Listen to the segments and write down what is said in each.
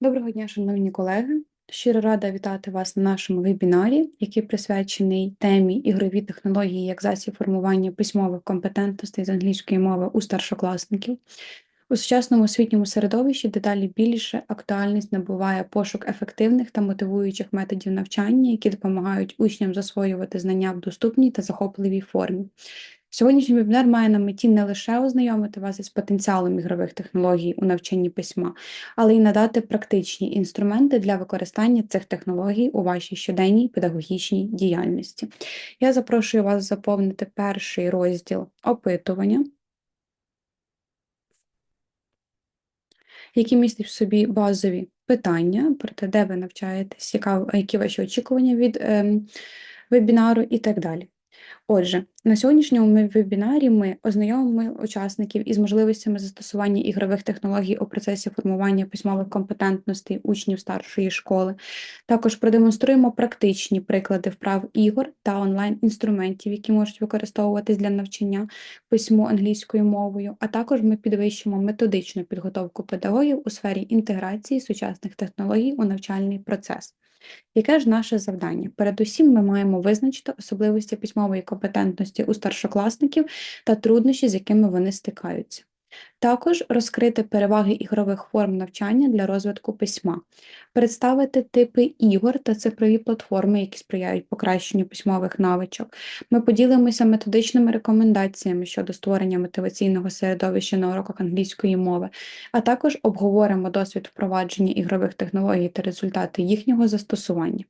Доброго дня, шановні колеги. Щиро рада вітати вас на нашому вебінарі, який присвячений темі ігрові технології як засіб формування письмових компетентностей з англійської мови у старшокласників. У сучасному освітньому середовищі дедалі більше актуальність набуває пошук ефективних та мотивуючих методів навчання, які допомагають учням засвоювати знання в доступній та захопливій формі. Сьогоднішній вебінар має на меті не лише ознайомити вас із потенціалом ігрових технологій у навчанні письма, але й надати практичні інструменти для використання цих технологій у вашій щоденній педагогічній діяльності. Я запрошую вас заповнити перший розділ опитування, який містить в собі базові питання про те, де ви навчаєтесь, які ваші очікування від ем, вебінару і так далі. Отже, на сьогоднішньому вебінарі ми ознайомимо учасників із можливостями застосування ігрових технологій у процесі формування письмових компетентностей учнів старшої школи. Також продемонструємо практичні приклади вправ ігор та онлайн-інструментів, які можуть використовуватись для навчання письму англійською мовою, а також ми підвищимо методичну підготовку педагогів у сфері інтеграції сучасних технологій у навчальний процес. Яке ж наше завдання? Передусім, ми маємо визначити особливості письмової компетентності у старшокласників та труднощі, з якими вони стикаються. Також розкрити переваги ігрових форм навчання для розвитку письма, представити типи ігор та цифрові платформи, які сприяють покращенню письмових навичок. Ми поділимося методичними рекомендаціями щодо створення мотиваційного середовища на уроках англійської мови, а також обговоримо досвід впровадження ігрових технологій та результати їхнього застосування.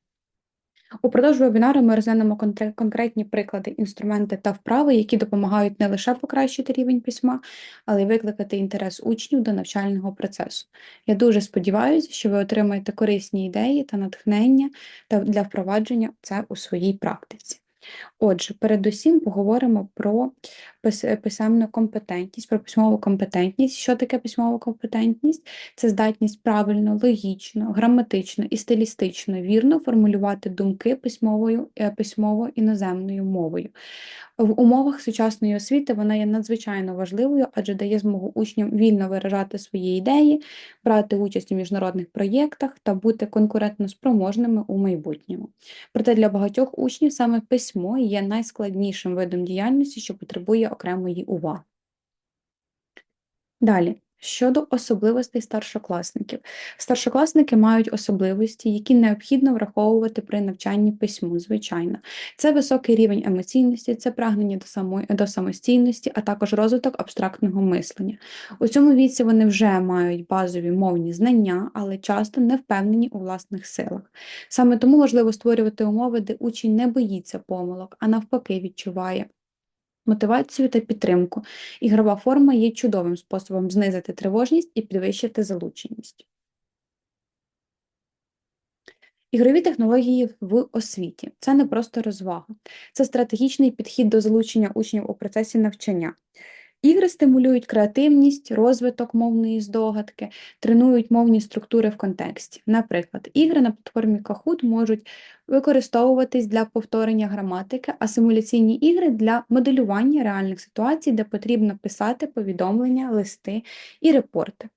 Упродовж вебінару ми розглянемо конкретні приклади, інструменти та вправи, які допомагають не лише покращити рівень письма, але й викликати інтерес учнів до навчального процесу. Я дуже сподіваюся, що ви отримаєте корисні ідеї та натхнення для впровадження це у своїй практиці. Отже, передусім поговоримо про писемну компетентність, про письмову компетентність. Що таке письмова компетентність? Це здатність правильно, логічно, граматично і стилістично вірно формулювати думки письмовою, е, письмово іноземною мовою. В умовах сучасної освіти вона є надзвичайно важливою, адже дає змогу учням вільно виражати свої ідеї, брати участь у міжнародних проєктах та бути конкурентноспроможними у майбутньому. Проте для багатьох учнів саме письмо є найскладнішим видом діяльності, що потребує окремої уваги. Далі. Щодо особливостей старшокласників. Старшокласники мають особливості, які необхідно враховувати при навчанні письму, звичайно. Це високий рівень емоційності, це прагнення до, самої, до самостійності, а також розвиток абстрактного мислення. У цьому віці вони вже мають базові мовні знання, але часто не впевнені у власних силах. Саме тому важливо створювати умови, де учень не боїться помилок, а навпаки відчуває мотивацію та підтримку. Ігрова форма є чудовим способом знизити тривожність і підвищити залученість. Ігрові технології в освіті це не просто розвага, це стратегічний підхід до залучення учнів у процесі навчання. Ігри стимулюють креативність, розвиток мовної здогадки, тренують мовні структури в контексті. Наприклад, ігри на платформі Kahoot можуть використовуватись для повторення граматики, а симуляційні ігри для моделювання реальних ситуацій, де потрібно писати повідомлення, листи і репорти.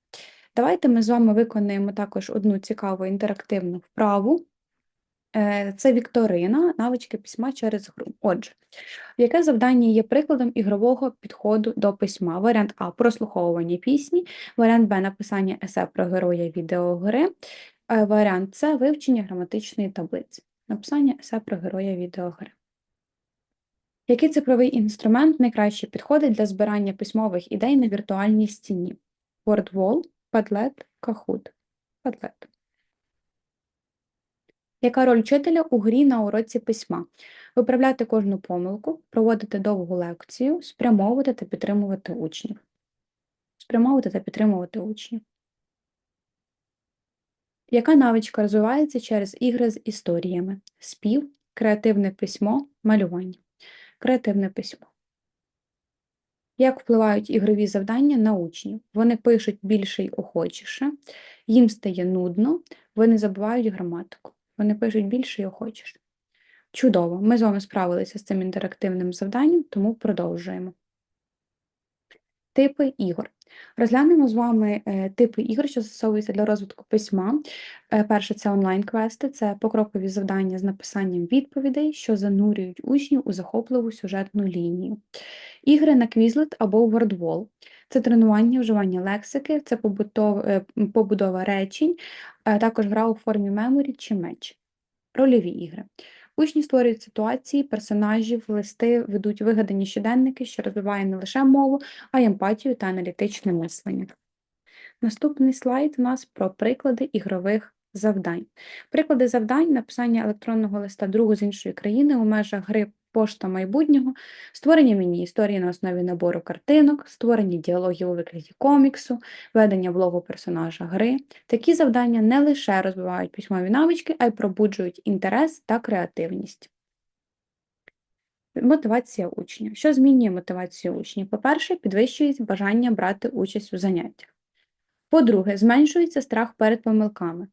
Давайте ми з вами виконаємо також одну цікаву інтерактивну вправу. Е, Це вікторина, навички письма через гру. Отже, яке завдання є прикладом ігрового підходу до письма? Варіант А прослуховування пісні, варіант Б написання есе про героя відеогри, е, варіант С вивчення граматичної таблиці. Написання есе про героя відеогри. Який цифровий інструмент найкраще підходить для збирання письмових ідей на віртуальній стіні? WordWall, Padlet, Kahoot. Padlet. Яка роль вчителя у грі на уроці письма? Виправляти кожну помилку, проводити довгу лекцію, спрямовувати та підтримувати учнів. Спрямовувати та підтримувати учнів. Яка навичка розвивається через ігри з історіями? Спів, креативне письмо, малювання. Креативне письмо. Як впливають ігрові завдання на учнів? Вони пишуть більше й охочіше, їм стає нудно, вони забувають граматику. Вони пишуть більше й охочіше. Чудово! Ми з вами справилися з цим інтерактивним завданням, тому продовжуємо. Типи ігор. Розглянемо з вами е, типи ігор, що застосовуються для розвитку письма. Е, перше це онлайн-квести, це покрокові завдання з написанням відповідей, що занурюють учнів у захопливу сюжетну лінію. Ігри на Quizlet або WordWall – це тренування, вживання лексики, це е, побудова речень, також гра у формі меморі чи меч. Рольові ігри. Учні створюють ситуації, персонажів, листи, ведуть вигадані щоденники, що розвиває не лише мову, а й емпатію та аналітичне мислення. Наступний слайд у нас про приклади ігрових завдань. Приклади завдань написання електронного листа другу з іншої країни у межах гри Пошта майбутнього, створення міні-історії на основі набору картинок, створення діалогів у вигляді коміксу, ведення блогу персонажа гри. Такі завдання не лише розвивають письмові навички, а й пробуджують інтерес та креативність. Мотивація учня. Що змінює мотивацію учнів? По-перше, підвищується бажання брати участь у заняттях. По-друге, зменшується страх перед помилками.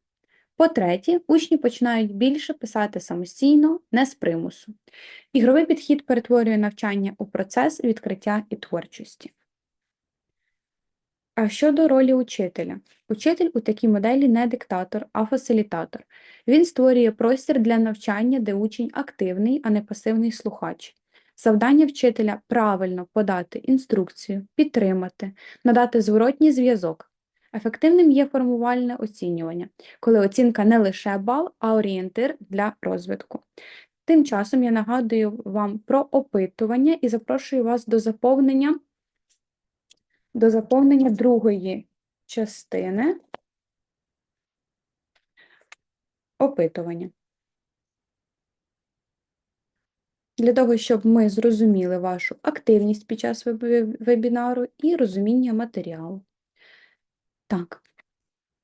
По-третє, учні починають більше писати самостійно, не з примусу. Ігровий підхід перетворює навчання у процес відкриття і творчості. А щодо ролі учителя, учитель у такій моделі не диктатор, а фасилітатор. Він створює простір для навчання, де учень активний, а не пасивний слухач. Завдання вчителя правильно подати інструкцію, підтримати, надати зворотній зв'язок, Ефективним є формувальне оцінювання, коли оцінка не лише бал, а орієнтир для розвитку. Тим часом я нагадую вам про опитування і запрошую вас до заповнення, до заповнення другої частини опитування. Для того, щоб ми зрозуміли вашу активність під час вебінару і розуміння матеріалу. Так.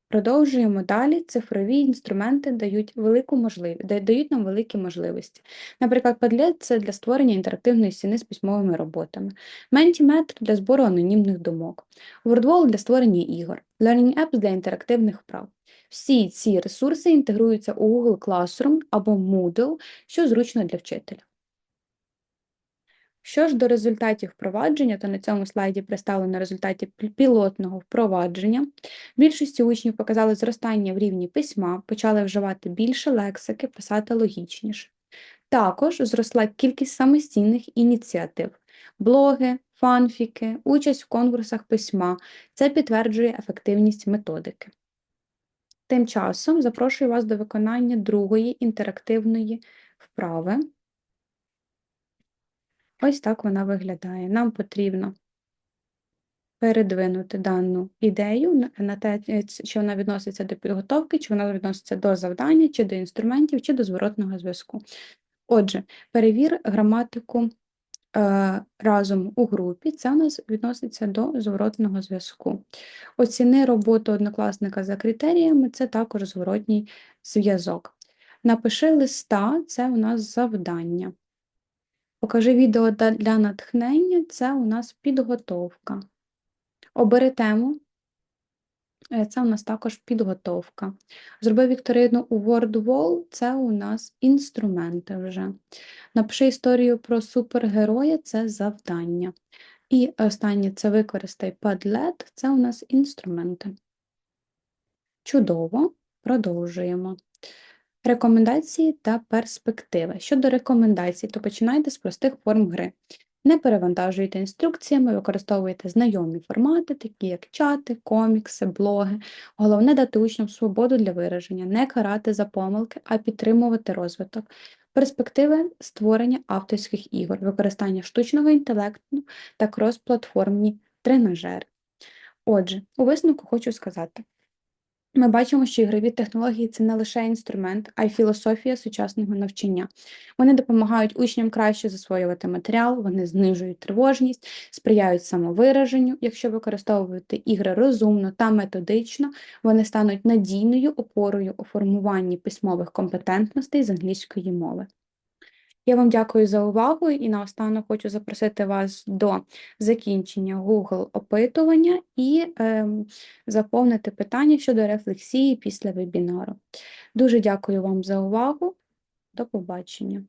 Продовжуємо далі. Цифрові інструменти дають велику можливість, дають нам великі можливості. Наприклад, Padlet – це для створення інтерактивної стіни з письмовими роботами, Mentimeter – для збору анонімних думок, WordWall – для створення ігор, Learning Apps для інтерактивних вправ. Всі ці ресурси інтегруються у Google Classroom або Moodle, що зручно для вчителя. Що ж до результатів впровадження, то на цьому слайді представлено результати пілотного впровадження. Більшості учнів показали зростання в рівні письма, почали вживати більше лексики, писати логічніше. Також зросла кількість самостійних ініціатив, блоги, фанфіки, участь в конкурсах письма. Це підтверджує ефективність методики. Тим часом запрошую вас до виконання другої інтерактивної вправи. Ось так вона виглядає. Нам потрібно передвинути дану ідею на те, е, чи вона відноситься до підготовки, чи вона відноситься до завдання, чи до інструментів, чи до зворотного зв'язку. Отже, перевір граматику е, разом у групі, це у нас відноситься до зворотного зв'язку. Оціни роботу однокласника за критеріями це також зворотній зв'язок. Напиши листа це у нас завдання. Покажи відео для натхнення це у нас підготовка. Обери тему, е, це у нас також підготовка. Зроби вікторину у WordWall це у нас інструменти вже. Напиши історію про супергероя це завдання. І останнє це використай Padlet, це у нас інструменти. Чудово, продовжуємо. Рекомендації та перспективи. Щодо рекомендацій, то починайте з простих форм гри. Не перевантажуйте інструкціями, використовуйте знайомі формати, такі як чати, комікси, блоги. Головне дати учням свободу для вираження, не карати за помилки, а підтримувати розвиток. Перспективи створення авторських ігор, використання штучного інтелекту та крос-платформні тренажери. Отже, у висновку хочу сказати. Ми бачимо, що ігрові технології це не лише інструмент, а й філософія сучасного навчання. Вони допомагають учням краще засвоювати матеріал, вони знижують тривожність, сприяють самовираженню. Якщо використовувати ігри розумно та методично, вони стануть надійною опорою у формуванні письмових компетентностей з англійської мови. Я вам дякую за увагу і наостанок хочу запросити вас до закінчення Google опитування і е, заповнити питання щодо рефлексії після вебінару. Дуже дякую вам за увагу. До побачення.